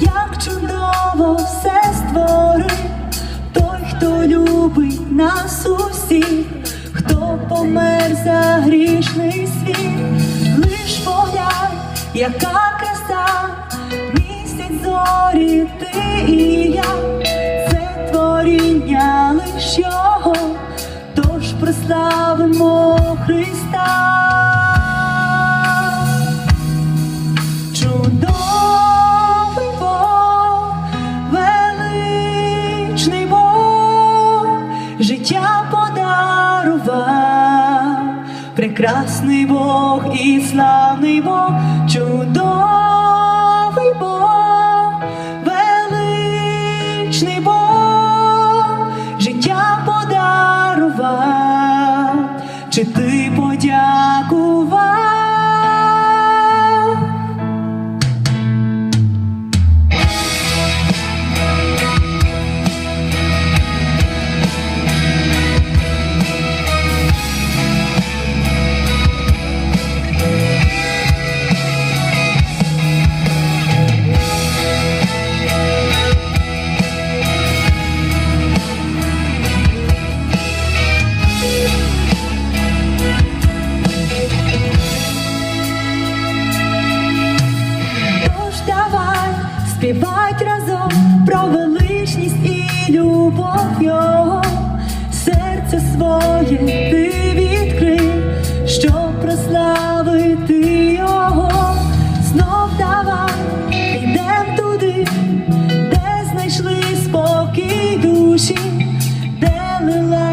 як чудово все створив той, хто любить нас усіх, хто помер за грішний світ, лиш поглянь, яка краса, місяць зорі ти і я, це творіння лиш його, тож прославимо Христа. Життя подарував, прекрасний Бог і славний Бог, чудовий Бог, величний Бог, життя подарував, чи ти подякував? Співать разом про величність і любов його, серце своє ти відкрий, щоб прославити його, знов давай підем туди, де знайшли спокій душі, де лилася